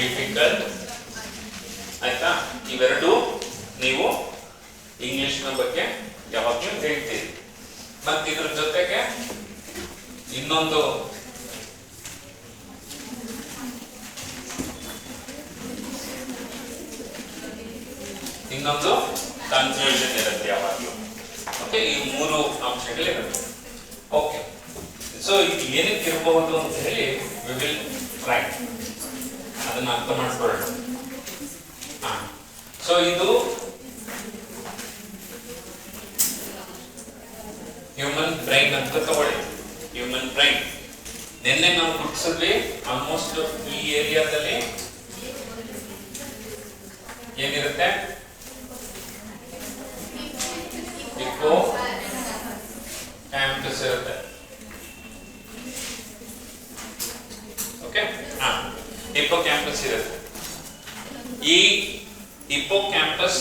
Difficult ಆಯ್ತಾ? ಇವೆರಡು ನೀವು ಇಂಗ್ಲಿಷ್ನ ಬಗ್ಗೆ ಯಾವಾಗಲೂ ಹೇಳ್ತೀರಿ. ಮತ್ತೆ ಇದ್ರ ಜೊತೆಗೆ ಇನ್ನೊಂದು ಇನ್ನೊಂದು ಕನ್ಫ್ಯೂಷನ್ ಇರುತ್ತೆ ಯಾವಾಗಲೂ. ಓಕೆ ಈ ಮೂರು ಅಂಶಗಳಿರುತ್ತೆ. ಓಕೆ ಸೊ ಇದು ಏನಕ್ಕೆ ಇರಬಹುದು ಅಂತ ಹೇಳಿ ವಿ ವಿಲ್ ಟ್ರೈ ಅದನ್ನ ಅರ್ಥ ಮಾಡ್ಕೊಳ್ಳೋಣ. ಸೊ ಇದು ಹ್ಯೂಮನ್ ಬ್ರೈನ್ ಅಂತ ತಗೊಳ್ಳಿ. ಹ್ಯೂಮನ್ ಬ್ರೈನ್ ನಿನ್ನೆ ನಾವು ಕುಟ್ಸಿದ್ವಿ ಆಲ್ಮೋಸ್ಟ್ ಈ ಏರಿಯಾದಲ್ಲಿ. ಏನಿರುತ್ತೆ? ಇಕೋ ಕ್ಯಾಂಪಸ್ ಇರುತ್ತೆ ಓಕೆ ಹಾ ಹಿಪ್ಪೋ ಕ್ಯಾಂಪಸ್ ಇರುತ್ತೆ ಈ ಹಿಪ್ಪೋಕ್ಯಾಂಪಸ್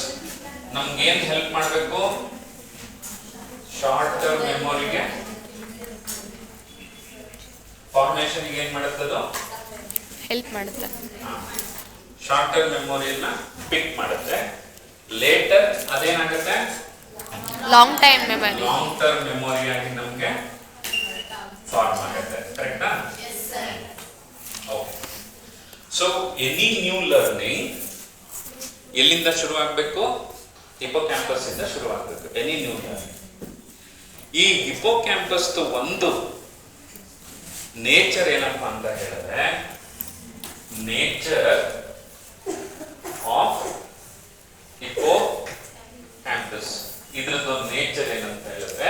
ನಮ್ಗೆ ಏನ್ ಹೆಲ್ಪ್ ಮಾಡಬೇಕು ಶಾರ್ಟ್ ಟರ್ಮ್ ಮೆಮೊರಿಗೆ ಫಾರ್ಮೇಶನ್ ಏನ್ ಮಾಡುತ್ತದೋ ಹೆಲ್ಪ್ ಮಾಡುತ್ತೆ. ಶಾರ್ಟ್ ಟರ್ಮ್ ಮೆಮೊರಿಯನ್ನ ಪಿಕ್ ಮಾಡುತ್ತೆ. ಲೇಟರ್ ಅದೇನಾಗುತ್ತೆ? Long time memory long term memory ಆಗಿ ನಮಗೆ ಫಾರ್ಮ್ ಆಗುತ್ತೆ ಕರೆಕ್ಟಾ okay so any new learning ಎಲ್ಲಿಂದ ಶುರು ಆಗಬೇಕು ಹಿಪೋ ಕ್ಯಾಂಪಸ್ ಇಂದ ಶುರು ಆಗಬೇಕು ಎನಿ ನ್ಯೂ ಲರ್ನಿಂಗ್ ಈ ಹಿಪೋ ಕ್ಯಾಂಪಸ್ ಒಂದು ನೇಚರ್ ಏನಪ್ಪಾ ಅಂತ ಹೇಳಿದ್ರೆ ನೇಚರ್ ಆಫ್ ಹಿಪೋ ಕ್ಯಾಂಪಸ್ ಇದ್ರದ್ದು ನೇಚರ್ ಏನಂತ ಹೇಳಿದ್ರೆ,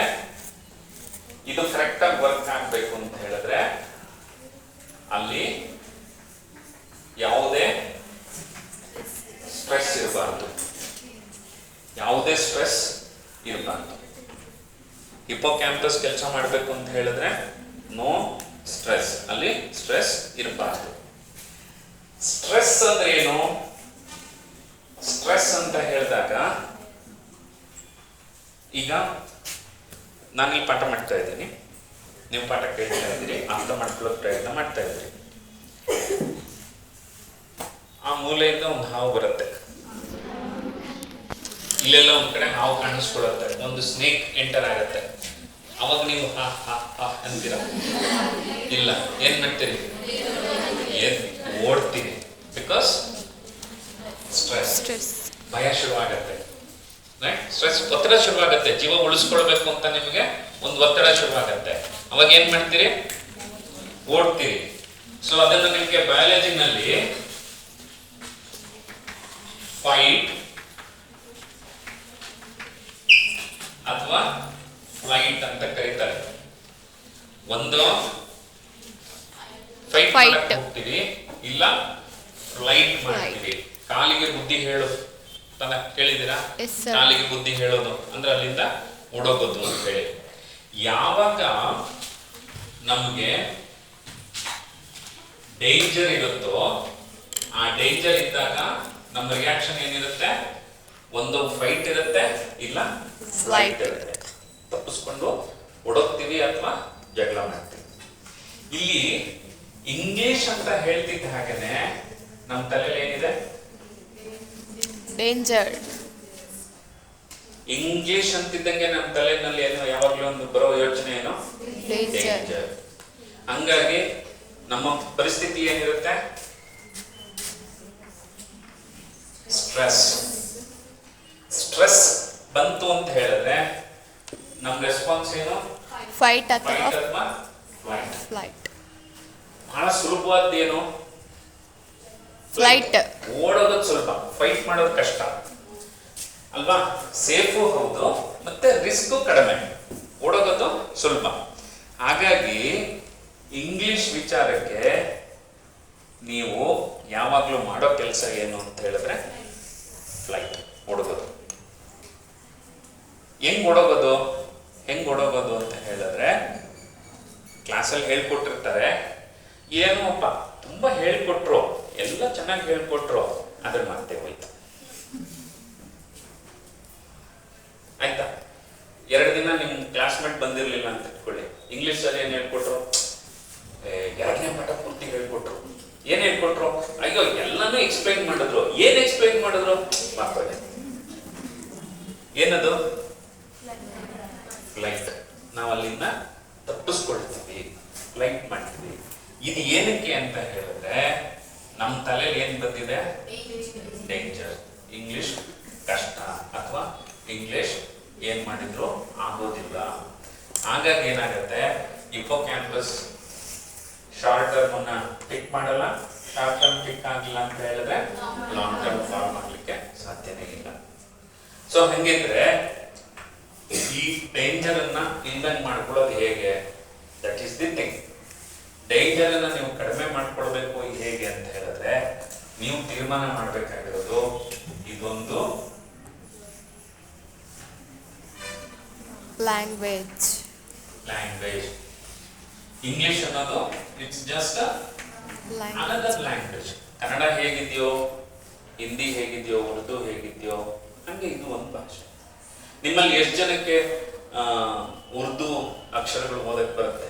ಇದು ಕರೆಕ್ಟ್ ಆಗಿ ವರ್ಕ್ ಆಗಬೇಕು ಅಂತ ಹೇಳಿದ್ರೆ, ಅಲ್ಲಿ ಯಾವುದೇ ಸ್ಟ್ರೆಸ್ ಇರಬಾರ್ದು. ಯಾವುದೇ ಸ್ಟ್ರೆಸ್ ಇರಬಾರ್ದು. ಹಿಪೋ ಕ್ಯಾಂಪಸ್ ಕೆಲಸ ಮಾಡಬೇಕು ಅಂತ ಹೇಳಿದ್ರೆ ನೋ ಸ್ಟ್ರೆಸ್. ಅಲ್ಲಿ ಸ್ಟ್ರೆಸ್ ಇರಬಾರ್ದು. ಸ್ಟ್ರೆಸ್ ಅಂದ್ರೆ ಏನು? ಸ್ಟ್ರೆಸ್ ಅಂತ ಹೇಳಿದಾಗ ಈಗ ನಾನು ಇಲ್ಲಿ ಪಾಠ ಮಾಡ್ತಾ ಇದ್ದೀನಿ. ನೀವು ಪಾಠ ಕೇಳ್ತಾ ಇದ್ದೀರಿ, ಅರ್ಥ ಮಾಡ್ಕೊಳ್ಳೋ ಪ್ರಯತ್ನ ಮಾಡ್ತಾ ಇದ್ದೀರಿ ಆ ಮೂಲೆಯಿಂದ ಒಂದು ಹಾವು ಬರುತ್ತೆ. ಇಲ್ಲೆಲ್ಲ ಒಂದ್ ಕಡೆ ಹಾವು ಕಾಣಿಸ್ಕೊಳ್ಳುತ್ತೆ. ಒಂದು ಸ್ನೇಕ್ ಎಂಟರ್ ಆಗತ್ತೆ. ಅವಾಗ ನೀವು ಹಾ ಹಾ ಹಾ ಅಂತೀರ? ಇಲ್ಲ. ಏನ್ ಮಾಡ್ತೀರಿ? ಏನ್ ಓಡ್ತೀರಿ? ಬಿಕಾಸ್ ಸ್ಟ್ರೆಸ್ ಸ್ಟ್ರೆಸ್ ಭಯ ಶುರುವಾಗತ್ತೆ. ಸ್ಟ್ರೆಸ್ ಒತ್ತಡ ಶುರುವಾಗತ್ತೆ. ಜೀವ ಉಳಿಸ್ಕೊಳ್ಬೇಕು ಅಂತ ನಿಮಗೆ ಒಂದು ಒತ್ತಡ ಶುರುವಾಗತ್ತೆ. ಅವಾಗ ಏನ್ ಮಾಡ್ತೀರಿ? ಓಡ್ತೀರಿ. ಸೊ ಅದನ್ನು ನಿಮಗೆ ಬಯಾಲಜಿನಲ್ಲಿ ಫೈಟ್ ಅಥವಾ ಫ್ಲೈಟ್ ಅಂತ ಕರೀತಾರೆ ಒಂದು ಫೈಟ್ ಮಾಡಕ್ಕೆ ಹೋಗ್ತೀವಿ ಇಲ್ಲ ಫ್ಲೈಟ್ ಮಾಡ್ತೀವಿ. ಕಾಲಿಗೆ ಬುದ್ಧಿ ಹೇಳು. ತನ ಕೇಳಿದಿರಾ ಕಾಲಿಗೆ ಬುದ್ಧಿ ಹೇಳೋದು. ಅಂದ್ರೆ ಅಲ್ಲಿಂದ ಓಡೋಗೋದು ಅಂತ ಹೇಳಿ. ಯಾವಾಗ ನಮಗೆ ಡೇಂಜರ್ ಇರುತ್ತೋ ಆ ಡೇಂಜರ್ ಇದ್ದಾಗ ನಮ್ಮ ರಿಯಾಕ್ಷನ್ ಏನಿರುತ್ತೆ? ಒಂದು ಫೈಟ್ ಇರುತ್ತೆ ಇಲ್ಲ ಫ್ಲೈಟ್ ಇರುತ್ತೆ. ತಪ್ಪಿಸ್ಕೊಂಡು ಓಡೋಗ್ತೀವಿ ಅಥವಾ ಜಗಳ ಮಾಡ್ತೀವಿ. ಇಲ್ಲಿ ಇಂಗ್ಲಿಷ್ ಅಂತ ಹೇಳ್ತಿದ್ದ ಹಾಗೇನೆ ನಮ್ಮ ತಲೆಯಲ್ಲಿ ಏನಿದೆ? ಡೇಂಜರ್ ಇಂಗ್ಲಿಷ್ ಅಂತಿದ್ದಂಗೆ ನಮ್ಮ ತಲೆಯಲ್ಲಿ ಏನೋ ಯಾವಾಗ್ಲೂ ಒಂದು ಬರೋ ಯೋಚನೆ ಏನೋ? Danger Danger. ಹಂಗಾಗಿ ನಮ್ಮ ಪರಿಸ್ಥಿತಿ ಏನಿರುತ್ತೆ? ಸ್ಟ್ರೆಸ್ ಸ್ಟ್ರೆಸ್ ಬಂತು ಅಂತ ಹೇಳಿದ್ರೆ ನಮ್ಮ ರೆಸ್ಪಾನ್ಸ್ ಏನು? ಫೈಟ್ ಅಥವಾ ಫ್ಲೈಟ್ ಫ್ಲೈಟ್ ಬಹಳ ಸುಲಭವಾದ ಏನು? ಫ್ಲೈಟ್ ಓಡೋದು ಸ್ವಲ್ಪ. ಫೈಟ್ ಮಾಡೋದು ಕಷ್ಟ. ಅಲ್ವಾ? ಸೇಫು ಹೌದು ಮತ್ತೆ ರಿಸ್ಕು ಕಡಿಮೆ. ಓಡೋಗೋದು ಸುಲಭ. ಹಾಗಾಗಿ ಇಂಗ್ಲಿಷ್ ವಿಚಾರಕ್ಕೆ ನೀವು ಯಾವಾಗಲೂ ಮಾಡೋ ಕೆಲಸ ಏನು ಅಂತ ಹೇಳಿದ್ರೆ ಫ್ಲೈಟ್ ಓಡೋಗೋದು. ಹೆಂಗ್ ಓಡೋಗೋದು? ಹೆಂಗ್ ಓಡೋಗೋದು ಅಂತ ಹೇಳಿದ್ರೆ ಕ್ಲಾಸಲ್ಲಿ ಹೇಳ್ಕೊಟ್ಟಿರ್ತಾರೆ. ಏನೋಪ್ಪ ತುಂಬಾ ಹೇಳ್ಕೊಟ್ರು. ಎಲ್ಲ ಚೆನ್ನಾಗಿ ಹೇಳ್ಕೊಟ್ರು. ಅದ್ರ ಮತ್ತೆ ಹೋಯ್ತು. ಆಯ್ತಾ? ಎರಡು ದಿನ ನಿಮ್ ಕ್ಲಾಸ್ಮೇಟ್ ಬಂದಿರ್ಲಿಲ್ಲ ಅಂತ ಇಟ್ಕೊಳ್ಳಿ. ಇಂಗ್ಲಿಷ್ ಅಲ್ಲಿ ಏನ್ ಹೇಳ್ಕೊಟ್ರು? ಎರಡನೇ ಪಾಠ ಪೂರ್ತಿ ಹೇಳ್ಕೊಟ್ರು? ಏನ್ ಹೇಳ್ಕೊಟ್ರು? ಅಯ್ಯೋ, ಎಲ್ಲಾನು ಎಕ್ಸ್ಪ್ಲೈನ್ ಮಾಡಿದ್ರು. ಏನ್ ಎಕ್ಸ್ಪ್ಲೈನ್ ಮಾಡಿದ್ರು? ಮಾಡ್ಕೊಳ್ಳಿ ಏನದು? ಫ್ಲೈಟ್ ನಾವು ಅಲ್ಲಿಂದ ತಪ್ಪಿಸ್ಕೊಳ್ತೀವಿ. ಫ್ಲೈಟ್ ಮಾಡ್ತೀವಿ. ಇದು ಏನಕ್ಕೆ ಅಂತ ಹೇಳಿದ್ರೆ ನಮ್ಮ ತಲೆಯಲ್ಲಿ ಏನ್ ಬಂದಿದೆ? ಡೇಂಜರ್ ಇಂಗ್ಲಿಷ್ ಕಷ್ಟ. ಅಥವಾ ಇಂಗ್ಲಿಷ್ ಏನ್ ಮಾಡಿದ್ರು? ಆಗೋದಿಲ್ಲ. ಹಾಗಾಗಿ ಏನಾಗುತ್ತೆ? ಇಪ್ಪೋ ಕ್ಯಾಂಪಸ್ ಶಾರ್ಟ್ ಟರ್ಮ್ ಅನ್ನ ಟಿಕ್ ಮಾಡಲ್ಲ. ಶಾರ್ಟ್ ಟರ್ಮ್ ಟಿಕ್ ಆಗಿಲ್ಲ ಅಂತ ಹೇಳಿದ್ರೆ ಲಾಂಗ್ ಟರ್ಮ್ ಫಾರ್ಮ್ ಮಾಡ್ಲಿಕ್ಕೆ ಸಾಧ್ಯನೇ ಇಲ್ಲ. ಸೊ ಹಂಗಿದ್ರೆ ಈ ಡೇಂಜರ್ ಅನ್ನ ಇನ್ವೆಂಟ್ ಮಾಡ್ಕೊಳ್ಳೋದು ಹೇಗೆ? That is the thing danger ಅನ್ನ ನೀವು ಕಡಿಮೆ ಮಾಡ್ಕೊಳ್ಬೇಕು ಹೇಗೆ ಅಂತ ಹೇಳಿದ್ರೆ ನೀವು ತೀರ್ಮಾನ ಮಾಡ್ಬೇಕಾಗಿರೋದು ಇದೊಂದು ಲ್ಯಾಂಗ್ವೇಜ್ ಲ್ಯಾಂಗ್ವೇಜ್ ಇಂಗ್ಲಿಷ್ ಅನ್ನೋದು it's just another language Kannada ಹೇಗಿದೆಯೋ ಹಿಂದಿ ಹೇಗಿದೆಯೋ ಉರ್ದು ಹೇಗಿದೆಯೋ ಹಂಗೆ ಇದು ಒಂದು ಭಾಷೆ. ನಿಮ್ಮಲ್ಲಿ ಎಷ್ಟು ಜನಕ್ಕೆ ಉರ್ದು ಅಕ್ಷರಗಳು ಓದಕ್ಕೆ ಬರುತ್ತೆ?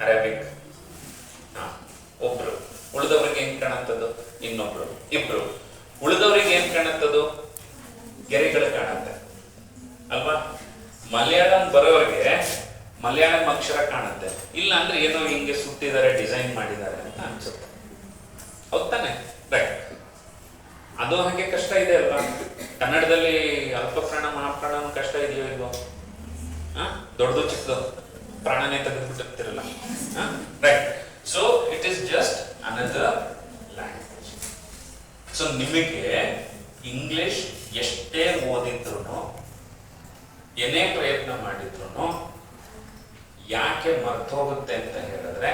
ಅರೇಬಿಕ್ ಹಾ ಒಬ್ರು ಉಳಿದವ್ರಿಗೆ ಏನ್ ಕಾಣತ್ತದು ಇನ್ನೊಬ್ರು ಇಬ್ರು ಉಳಿದವ್ರಿಗೆ ಏನ್ ಕಾಣತ್ತದು ಗೆರೆಗಳು ಕಾಣತ್ತೆ ಅಲ್ವಾ ಮಲಯಾಳಂ ಬರೋರಿಗೆ ಮಲಯಾಳಂ ಅಕ್ಷರ ಕಾಣುತ್ತೆ ಇಲ್ಲ ಅಂದ್ರೆ ಏನೋ ಹಿಂಗೆ ಸುಟ್ಟಿದ್ದಾರೆ ಡಿಸೈನ್ ಮಾಡಿದ್ದಾರೆ ಅಂತ ಅನ್ಸುತ್ತೆ ಹೌದ್ ತಾನೆ ರೈಟ್ ಅದು ಹಾಗೆ ಕಷ್ಟ ಇದೆ ಅಲ್ವಾ ಕನ್ನಡದಲ್ಲಿ ಅಲ್ಪಪ್ರಾಣ ಮಹಾಪ್ರಾಣ ಅನ್ನೋ ಕಷ್ಟ ಇದೆಯೋ ಇಲ್ವೋ ಆ? ದೊಡ್ಡದು ಚಿಕ್ಕದು ಪ್ರಾಣನೇ ತೆಗೆದುಬಿಟ್ಟಿರ್ತಿರಲ್ಲ right so it is just another language so ನಿಮಗೆ ಇಂಗ್ಲಿಷ್ ಎಷ್ಟೇ ಓದಿದ್ರು ಏನೇ ಪ್ರಯತ್ನ ಮಾಡಿದ್ರು ಯಾಕೆ ಮರ್ತೋಗುತ್ತೆ ಅಂತ ಹೇಳಿದ್ರೆ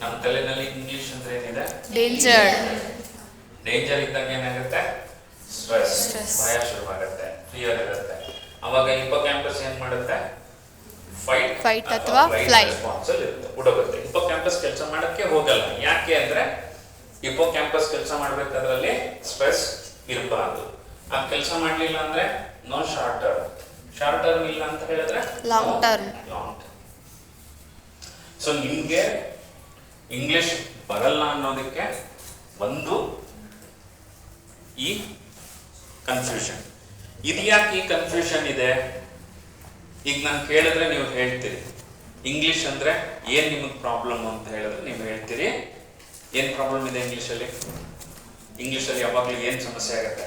ನಮ್ಮ ತಲೆನಲ್ಲಿ ಇಂಗ್ಲಿಷ್ ಅಂದ್ರೆ ಏನಿದೆ? ಡೇಂಜರ್ ಡೇಂಜರ್ ಇದ್ದಾಗ ಏನಾಗುತ್ತೆ? ಸ್ಟ್ರೆಸ್. ಭಯ ಶುರುವಾಗುತ್ತೆ ಫಿಯರ್ ಇರುತ್ತೆ. ಅವಾಗ ಹಿಪ್ಪೋ ಕ್ಯಾಂಪಸ್ ಏನ್ ಮಾಡುತ್ತೆ? ಫೈಟ್ ಫೈಟ್ ಅಥವಾ ಫ್ಲೈಟ್ ರೆಸ್ಪಾನ್ಸ್ ಇರುತ್ತೆ. ಕ್ಯಾಂಪಸ್ ಕೆಲಸ ಮಾಡಕ್ಕೆ ಹೋಗಲ್ಲ. ಯಾಕೆ ಅಂದ್ರೆ ಹಿಪ್ಪೋ ಕ್ಯಾಂಪಸ್ ಕೆಲಸ ಮಾಡ್ಬೇಕಾದ್ರಲ್ಲಿ ಸ್ಟ್ರೆಸ್ ಇರಬಾರ್ದು. ಆ ಕೆಲಸ ಮಾಡ್ಲಿಲ್ಲ ಅಂದ್ರೆ no short term short term ಇಲ್ಲ ಅಂತ ಹೇಳಿದ್ರೆ ಲಾಂಗ್ ಟರ್ಮ್ ಲಾಂಗ್ ಸೊ ನಿಮ್ಗೆ ಇಂಗ್ಲಿಷ್ ಬರಲ್ಲ ಅನ್ನೋದಕ್ಕೆ ಒಂದು ಈ ಕನ್ಫ್ಯೂಷನ್ ಇದು ಯಾಕೆ ಈ ಕನ್ಫ್ಯೂಷನ್ ಇದೆ? ಈಗ ನಾನು ಕೇಳಿದ್ರೆ ನೀವು ಹೇಳ್ತೀರಿ. ಇಂಗ್ಲಿಷ್ ಅಂದ್ರೆ ಏನ್ ನಿಮಗೆ ಪ್ರಾಬ್ಲಮ್ ಅಂತ ಹೇಳಿದ್ರೆ ನೀವು ಹೇಳ್ತೀರಿ. ಏನ್ ಪ್ರಾಬ್ಲಮ್ ಇದೆ ಇಂಗ್ಲಿಷಲ್ಲಿ ಇಂಗ್ಲಿಷಲ್ಲಿ ಯಾವಾಗಲೂ ಏನ್ ಸಮಸ್ಯೆ ಆಗುತ್ತೆ?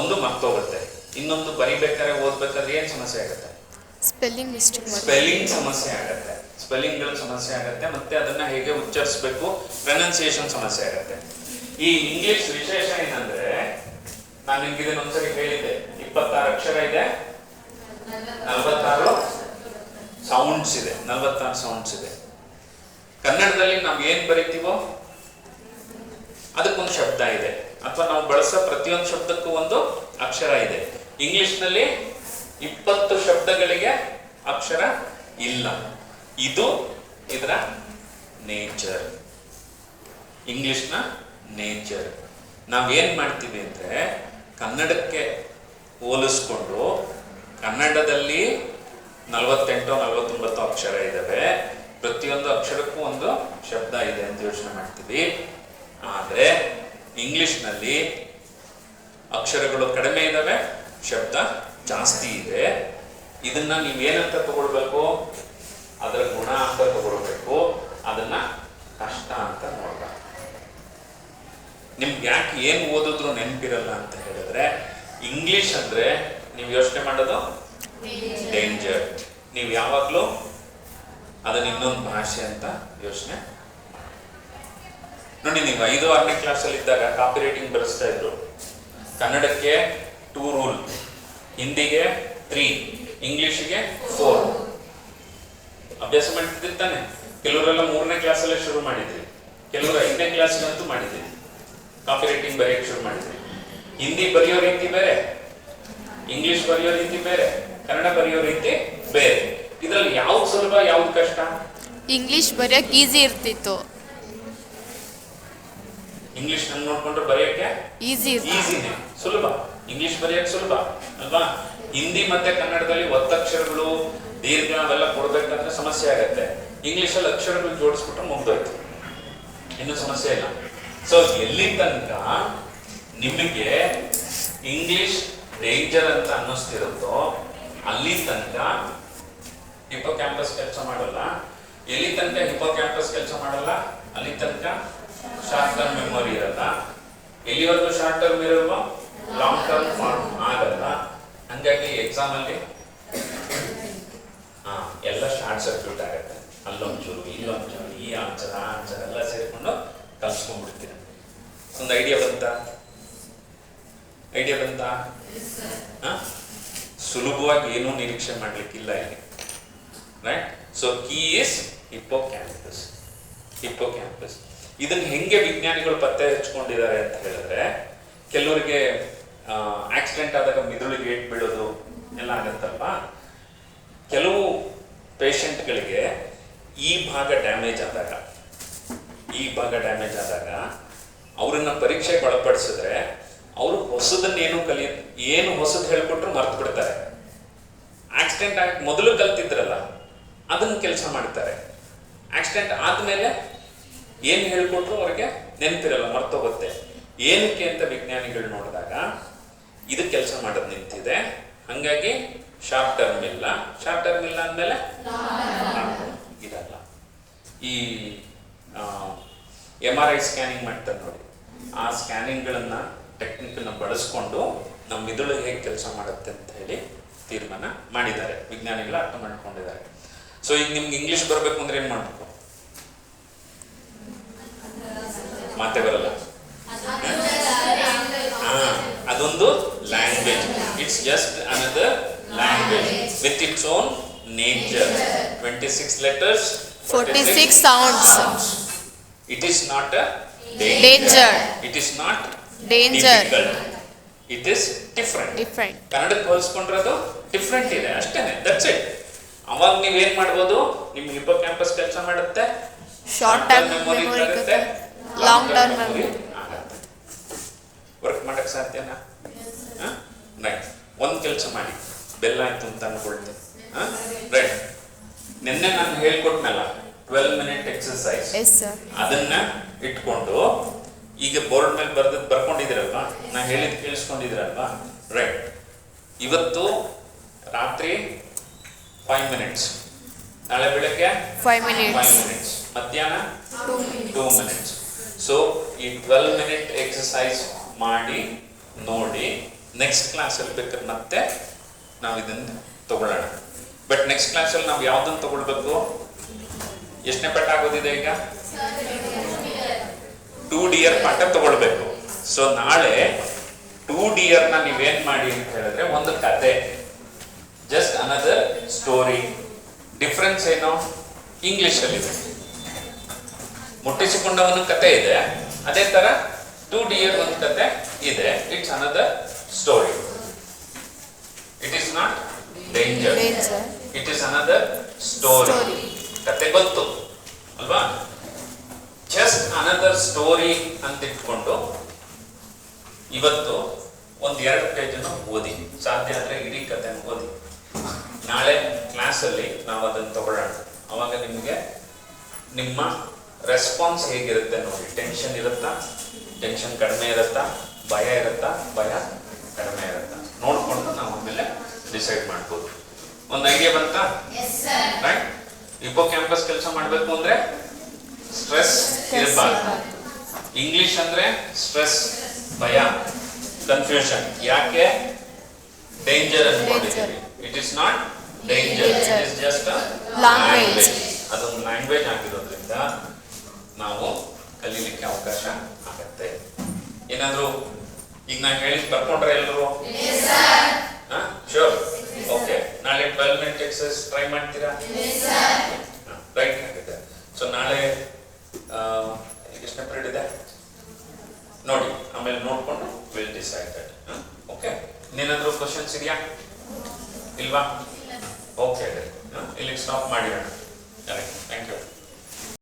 ಒಂದು ಮರ್ತೋಗುತ್ತೆ ಇನ್ನೊಂದು ಬರಿಬೇಕಾದ್ರೆ ಓದ್ಬೇಕಾದ್ರೆ ಏನ್ ಸಮಸ್ಯೆ ಆಗುತ್ತೆ? ಸ್ಪೆಲ್ಲಿಂಗ್ ಮಿಸ್ಟೇಕ್ ಸ್ಪೆಲ್ಲಿಂಗ್ ಸಮಸ್ಯೆ ಆಗುತ್ತೆ. ಸ್ಪೆಲ್ಲಿಂಗ್ಗಳ ಸಮಸ್ಯೆ ಆಗುತ್ತೆ ಮತ್ತೆ ಅದನ್ನ ಹೇಗೆ ಉಚ್ಚರಿಸಬೇಕು? ಪ್ರೊನೌನ್ಸಿಯೇಷನ್ ಸಮಸ್ಯೆ ಆಗತ್ತೆ. ಈ ಇಂಗ್ಲಿಷ್ ವಿಶೇಷ ಏನಂದ್ರೆ ನಾನು ನಿಮ್ಗೆ ಇದನ್ನ ಒಂದ್ಸರಿ ಹೇಳಿದ್ದೆ. ಇಪ್ಪತ್ತಾರು ಅಕ್ಷರ ಇದೆ. ನಲವತ್ತಾರು ಸೌಂಡ್ಸ್ ಇದೆ, ನಲವತ್ತಾರು ಸೌಂಡ್ಸ್ ಇದೆ. ಕನ್ನಡದಲ್ಲಿ ನಾವು ಏನ್ ಬರಿತೀವೋ ಅದಕ್ಕೊಂದು ಶಬ್ದ ಇದೆ. ಅಥವಾ ನಾವು ಬಳಸೋ ಪ್ರತಿಯೊಂದು ಶಬ್ದಕ್ಕೂ ಒಂದು ಅಕ್ಷರ ಇದೆ. ಇಂಗ್ಲಿಷ್ನಲ್ಲಿ ಇಪ್ಪತ್ತು ಶಬ್ದಗಳಿಗೆ ಅಕ್ಷರ ಇಲ್ಲ. ಇದು ಇದರ ನೇಚರ್ ಇಂಗ್ಲಿಷ್ನ ನೇಚರ್ ನಾವೇನ್ ಮಾಡ್ತೀವಿ ಅಂದ್ರೆ ಕನ್ನಡಕ್ಕೆ ಹೋಲಿಸ್ಕೊಂಡು ಕನ್ನಡದಲ್ಲಿ ನಲವತ್ತೆಂಟು, ನಲವತ್ತೊಂಬತ್ತು ಅಕ್ಷರ ಇದ್ದಾವೆ ಪ್ರತಿಯೊಂದು ಅಕ್ಷರಕ್ಕೂ ಒಂದು ಶಬ್ದ ಇದೆ ಅಂತ ಯೋಚನೆ ಮಾಡ್ತೀವಿ. ಆದರೆ ಇಂಗ್ಲಿಷ್ನಲ್ಲಿ ಅಕ್ಷರಗಳು ಕಡಿಮೆ ಇದ್ದಾವೆ ಶಬ್ದ ಜಾಸ್ತಿ ಇದೆ. ಇದನ್ನ ನೀವೇನಂತ ತಗೊಳ್ಬೇಕು? ಅದರ ಗುಣ ಅಂತ ತಗೊಳ್ಬೇಕು. ಅದನ್ನ ಕಷ್ಟ ಅಂತ ನೋಡ್ಬೇಕು. ನಿಮ್ಗೆ ಯಾಕೆ ಏನು ಓದಿದ್ರು ನೆನಪಿರಲ್ಲ ಅಂತ ಹೇಳಿದ್ರೆ, ಇಂಗ್ಲಿಷ್ ಅಂದ್ರೆ ನೀವು ಯೋಚನೆ ಮಾಡೋದು? ಡೇಂಜರ್ ನೀವು ಯಾವಾಗ್ಲೂ ಅದನ್ನ ಇನ್ನೊಂದು ಭಾಷೆ ಅಂತ ಯೋಚನೆ. ನೋಡಿ, ನೀವು ಐದು ಆರನೇ ಕ್ಲಾಸಲ್ಲಿ ಇದ್ದಾಗ ಕಾಪಿ ರೈಟಿಂಗ್ ಬರೆಸ್ತಾ ಇದ್ರು. ಕನ್ನಡಕ್ಕೆ ಟೂ ರೂಲ್ ಹಿಂದಿಗೆ ತ್ರೀ ಇಂಗ್ಲಿಷ್ಗೆ ಫೋರ್ ಅಭ್ಯಾಸ ಮಾಡ್ತಿದ್ರಿ ತಾನೆ? ಕೆಲವರೆಲ್ಲ ಮೂರನೇ ಕ್ಲಾಸಲ್ಲೇ ಶುರು ಮಾಡಿದ್ರಿ. ಕೆಲವರು ಐದನೇ ಕ್ಲಾಸ್ಗಂತೂ ಮಾಡಿದ್ರಿ. ಕಾಪಿ ರೈಟಿಂಗ್ ಬರೆಯಕ್ಕೆ ಶುರು ಮಾಡಿದ್ರಿ. ಹಿಂದಿ ಬರೆಯೋ ರೀತಿ ಬೇರೆ? ಇಂಗ್ಲಿಷ್ ಬರೆಯೋ ರೀತಿ ಬೇರೆ ಕನ್ನಡ ಬರೆಯೋ ರೀತಿ ಬೇರೆ. ಇದರಲ್ಲಿ ಯಾವ್ದು ಸುಲಭ ಯಾವ್ದು ಕಷ್ಟ? ಇಂಗ್ಲಿಷ್ ಬರೆಯಕ್ ಈಸಿ ಇರ್ತಿತ್ತು. ಇಂಗ್ಲಿಷ್ ನಂಗೆ ನೋಡ್ಕೊಂಡ್ರೆ ಬರೆಯಕ್ಕೆ ಈಸಿ ಈಸಿನೇ ಸುಲಭ. ಇಂಗ್ಲಿಷ್ ಬರೆಯಕ್ಕೆ ಸುಲಭ ಅಲ್ವಾ? ಹಿಂದಿ ಮತ್ತೆ ಕನ್ನಡದಲ್ಲಿ ಒತ್ತಕ್ಷರಗಳು ದೀರ್ಘ ಅವೆಲ್ಲ ಕೊಡ್ಬೇಕಂದ್ರೆ ಸಮಸ್ಯೆ ಆಗತ್ತೆ. ಇಂಗ್ಲಿಷಲ್ಲಿ ಅಕ್ಷರಗಳು ಜೋಡಿಸ್ಬಿಟ್ರೆ ಮುಗ್ದೋಯ್ತು. ಇನ್ನು ಸಮಸ್ಯೆ ಇಲ್ಲ. ಸೊ ಎಲ್ಲಿ ತನಕ ನಿಮಗೆ ಇಂಗ್ಲಿಷ್ ಡೇಂಜರ್ ಅಂತ ಅನ್ನಿಸ್ತಿರುತ್ತೋ, ಅಲ್ಲಿ ತನಕ ಹಿಪ್ಪೋ ಕ್ಯಾಂಪಸ್ ಕೆಲಸ ಮಾಡಲ್ಲ. ಎಲ್ಲಿ ತನಕ ಹಿಪ್ಪೋ ಕ್ಯಾಂಪಸ್ ಕೆಲಸ ಮಾಡಲ್ಲ? ಅಲ್ಲಿ ತನಕ ಶಾರ್ಟ್ ಟರ್ಮ್ ಮೆಮೊರಿ ಇರಲ್ಲ. ಎಲ್ಲಿವರೆಗೂ ಶಾರ್ಟ್ ಟರ್ಮ್ ಇರಲ್ವೋ? ಲಾಂಗ್ ಟರ್ಮ್ ಫಾರ್ಮ್ ಆಗಲ್ಲ. ಹಂಗಾಗಿ ಎಕ್ಸಾಮ್ ಅಲ್ಲಿ, ಹಾ, ಎಲ್ಲ ಶಾರ್ಟ್ ಸರ್ಕ್ಯೂಟ್ ಆಗುತ್ತೆ. ಅಲ್ಲೊಂಚೂರು, ಇಲ್ಲೊಂಚೂರು, ಈ ಆನ್ಸರ್, ಆ ಆನ್ಸರ್ ಎಲ್ಲ ಸೇರಿಕೊಂಡು ಕಲ್ಸ್ಕೊಂಡ್ಬಿಡ್ತೀರ. ಒಂದು ಐಡಿಯಾ ಬಂತ? ಐಡಿಯಾ ಬಂತ? ಸುಲಭವಾಗಿ ಏನೂ ನಿರೀಕ್ಷೆ ಮಾಡ್ಲಿಕ್ಕಿಲ್ಲ ಇಲ್ಲಿ. Right so key is hippocampus hippocampus ಇದನ್ನ ಹೆಂಗೆ ವಿಜ್ಞಾನಿಗಳು ಪತ್ತೆ ಹಚ್ಕೊಂಡಿದ್ದಾರೆ ಅಂತ ಹೇಳಿದ್ರೆ, ಕೆಲವರಿಗೆ ಆಕ್ಸಿಡೆಂಟ್ ಆದಾಗ ಮಿದುಳಿಗೆ ಏಟ್ ಬಿಡೋದು ಎಲ್ಲ ಆಗತ್ತಲ್ವ? ಕೆಲವು ಪೇಷಂಟ್ಗಳಿಗೆ ಈ ಭಾಗ ಡ್ಯಾಮೇಜ್ ಆದಾಗ, ಈ ಭಾಗ ಡ್ಯಾಮೇಜ್ ಆದಾಗ, ಅವರನ್ನ ಪರೀಕ್ಷೆಗೆ ಒಳಪಡಿಸಿದ್ರೆ ಅವರು ಹೊಸದನ್ನೇನು ಕಲಿಯ ಏನು ಹೊಸದು ಹೇಳ್ಕೊಟ್ರು ಮರ್ತು ಬಿಡ್ತಾರೆ. ಆಕ್ಸಿಡೆಂಟ್ ಆಗಿ ಮೊದಲು ಕಲ್ತಿದ್ರಲ್ಲ, ಅದನ್ನ ಕೆಲಸ ಮಾಡ್ತಾರೆ. ಆಕ್ಸಿಡೆಂಟ್ ಆದಮೇಲೆ ಏನು ಹೇಳ್ಕೊಟ್ರು ಅವ್ರಿಗೆ ನೆನಪಿರಲ್ಲ, ಮರ್ತೋಗುತ್ತೆ. ಏನಕ್ಕೆ ಅಂತ ವಿಜ್ಞಾನಿಗಳು ನೋಡಿದಾಗ, ಇದು ಕೆಲಸ ಮಾಡೋದು ನಿಂತಿದೆ. ಹಂಗಾಗಿ ಶಾರ್ಟ್ ಟರ್ಮ್ ಇಲ್ಲ. ಶಾರ್ಟ್ ಟರ್ಮ್ ಇಲ್ಲ ಅಂದಮೇಲೆ ಇರಲ್ಲ ಈ ಎಂ ಆರ್ ಐ ಸ್ಕ್ಯಾನಿಂಗ್ ಮಾಡ್ತಾರೆ ನೋಡಿ. ಆ ಸ್ಕ್ಯಾನಿಂಗ್ಗಳನ್ನ ಟೆಕ್ನಿಕನ್ನ ಬಳಸ್ಕೊಂಡು ನಮ್ಮ ಮಿದುಳು ಹೇಗೆ ಕೆಲಸ ಮಾಡುತ್ತೆ ಅಂತ ಹೇಳಿ ತೀರ್ಮಾನ ಮಾಡಿದ್ದಾರೆ. ವಿಜ್ಞಾನಿಗಳು ಅರ್ಥ ಮಾಡ್ಕೊಂಡಿದ್ದಾರೆ. ಸೊ ಈಗ ನಿಮ್ಗೆ ಇಂಗ್ಲಿಷ್ ಬರಬೇಕು ಅಂದ್ರೆ ಏನ್ ಮಾಡ್ಬೇಕು? ಮಾತೇ ಬರಲ್ಲ. ಅದೊಂದು language it's just another language with its own nature twenty six letters 46 sounds it is not danger. It is not Danger. It is different different ಕನ್ನಡಕ್ಕೆ ಹೋಲಿಸ್ಕೊಂಡ್ರೆ ಅದು ಡಿಫ್ರೆಂಟ್ ಇದೆ ಅಷ್ಟೇನೆ. ದಟ್ಸ್ ಇಟ್ ಅವಾಗ ಏನ್ ಮಾಡ್ಬೋದು? ನಿಮ್ ಹಿಪೋ ಕ್ಯಾಂಪಸ್ ಕೆಲಸ ಮಾಡುತ್ತೆ. Short term memory long term memory work ಮಾಡಕ್ ಸಾಧ್ಯನಾ? ರೈಟ್ ಒಂದ್ ಕೆಲಸ ಮಾಡಿ. ಬೆಲ್ಲ ಆಯ್ತು ಅಂತ ಅನ್ಕೊಳ್ತೆ ರೈಟ್ ನಿನ್ನೆ ನಾನು ಹೇಳ್ಕೊಟ್ನಲ್ಲ twelve minute exercise yes sir ಅದನ್ನ ಇಟ್ಕೊಂಡು ಈಗ ಬೋರ್ಡ್ ಮೇಲೆ ಬರ್ದದ್ ಬರ್ಕೊಂಡಿದ್ದೀರಲ್ವಾ? ನಾ ಹೇಳಿದ್ ಕೇಳಿಸ್ಕೊಂಡಿದ್ದೀರಲ್ವಾ? ರೈಟ್ ಇವತ್ತು ರಾತ್ರಿ ಫೈವ್ ಮಿನಿಟ್ಸ್ ನಾಳೆ ಬೆಳಗ್ಗೆ ಫೈವ್ ಫೈವ್ ಮಿನಿಟ್ಸ್ ಮಧ್ಯಾಹ್ನ ಟೂ ಟೂ ಮಿನಿಟ್ಸ್ ಸೊ ಈ ಟ್ವೆಲ್ ಮಿನಿಟ್ ಎಕ್ಸಸೈಸ್ ಮಾಡಿ ನೋಡಿ ನೆಕ್ಸ್ಟ್ ಕ್ಲಾಸಲ್ಲಿ ಬೇಕಾದ್ರೆ ಮತ್ತೆ ನಾವು ಇದನ್ನ ತಗೊಳ್ಳೋಣ. ಬಟ್ ನೆಕ್ಸ್ಟ್ ಕ್ಲಾಸಲ್ಲಿ ನಾವು ಯಾವ್ದನ್ನ ತಗೊಳ್ಬೇಕು? ಎಷ್ಟನೇ ಪಟ್ಟ ಆಗೋದಿದೆ ಈಗ? ಟೂ ಡಿಯರ್ ಪಾಠ ತಗೊಳ್ಬೇಕು. ಸೊ ನಾಳೆ ಟೂ ಡಿಯರ್ನ ನೀವೇನ್ ಮಾಡಿ ಅಂತ ಹೇಳಿದ್ರೆ ಒಂದು ಕತೆ. ಜಸ್ಟ್ ಅನದರ್ ಸ್ಟೋರಿ ಡಿಫ್ರೆನ್ಸ್ ಏನು? ಇಂಗ್ಲಿಷಲ್ಲಿದೆ ಮುಟ್ಟಿಸಿಕೊಂಡವನ ಕತೆ ಇದೆ. ಅದೇ ತರ ಟೂ ಡಿಯರ್ ಒಂದು ಕತೆ ಇದೆ. It's another story it is not danger it is another story Story. ಕತೆ ಗೊತ್ತು. ಅಲ್ವಾ? ಜಸ್ಟ್ ಅನದರ್ ಸ್ಟೋರಿ ಅಂತ ಇಟ್ಕೊಂಡು ಇವತ್ತು ಒಂದು ಎರಡು ಪೇಜನ್ನು ಓದಿ. ಸಾಧ್ಯ ಆದ್ರೆ ಇಡೀ ಕತೆ ಓದಿ. ನಾಳೆ ಕ್ಲಾಸಲ್ಲಿ ನಾವು ಅದನ್ನು ತಗೊಳ್ಳೋಣ. ಅವಾಗ ನಿಮಗೆ ನಿಮ್ಮ ರೆಸ್ಪಾನ್ಸ್ ಹೇಗಿರುತ್ತೆ ನೋಡಿ. ಟೆನ್ಷನ್ ಇರುತ್ತಾ? ಟೆನ್ಷನ್ ಕಡಿಮೆ ಇರುತ್ತಾ? ಭಯ ಇರುತ್ತಾ? ಭಯ ಕಡಿಮೆ ಇರುತ್ತಾ? ನೋಡ್ಕೊಂಡು ನಾವು ಆಮೇಲೆ ಡಿಸೈಡ್ ಮಾಡ್ಬೋದು. ಒಂದು ಐಡಿಯಾ ಬಂತಾ ರೈಟ್ ಇಪ್ಪೋ ಕ್ಯಾಂಪಸ್ ಕೆಲಸ ಮಾಡಬೇಕು ಅಂದ್ರೆ? ಸ್ಟ್ರೆಸ್ ಇರಬಾರ್ದು. ಇಂಗ್ಲಿಷ್ ಅಂದ್ರೆ ಸ್ಟ್ರೆಸ್ ಭಯ ಕನ್ಫ್ಯೂಷನ್ ಯಾಕೆ? ಡೇಂಜರ್ ಅನ್ಕೊಂಡಿದ್ದೀವಿ it is not danger it is just language ಅದೊಂದು ಲ್ಯಾಂಗ್ವೇಜ್ ಆಗಿರೋದ್ರಿಂದ ನಾವು ಕಲೀಲಿಕ್ಕೆ ಅವಕಾಶ ಆಗತ್ತೆ. ಏನಾದರೂ ಈಗ ನಾನು ಹೇಳಿದ್ ಬರ್ಕೊಂಡ್ರೆ ಎಲ್ಲರೂ ಶೋರ್ ಓಕೆ ನಾಳೆ ಟ್ವೆಲ್ ಮಿನಿಟ್ ಎಕ್ಸಸೈಸ್ ಟ್ರೈ ಮಾಡ್ತೀರಾ? ರೈಟ್ ಆಗುತ್ತೆ ಸೊ ನಾಳೆ ಆ, ಈಗ ಎಷ್ಟನೇ ಪೀರಿಯಡ್ ಇದೆ ನೋಡಿ ಆಮೇಲೆ ನೋಡ್ಕೊಂಡು ವಿಲ್ ಡಿಸೈಡ್ ದಟ್ ಓಕೆ ಇನ್ನೇನಾದ್ರೂ ಕ್ವಶನ್ಸ್ ಇದೆಯಾ? ಇಲ್ವಾ? ಓಕೆ ಇಲ್ಲಿಗೆ ಸ್ಟಾಪ್ ಮಾಡಿ ಥ್ಯಾಂಕ್ ಯು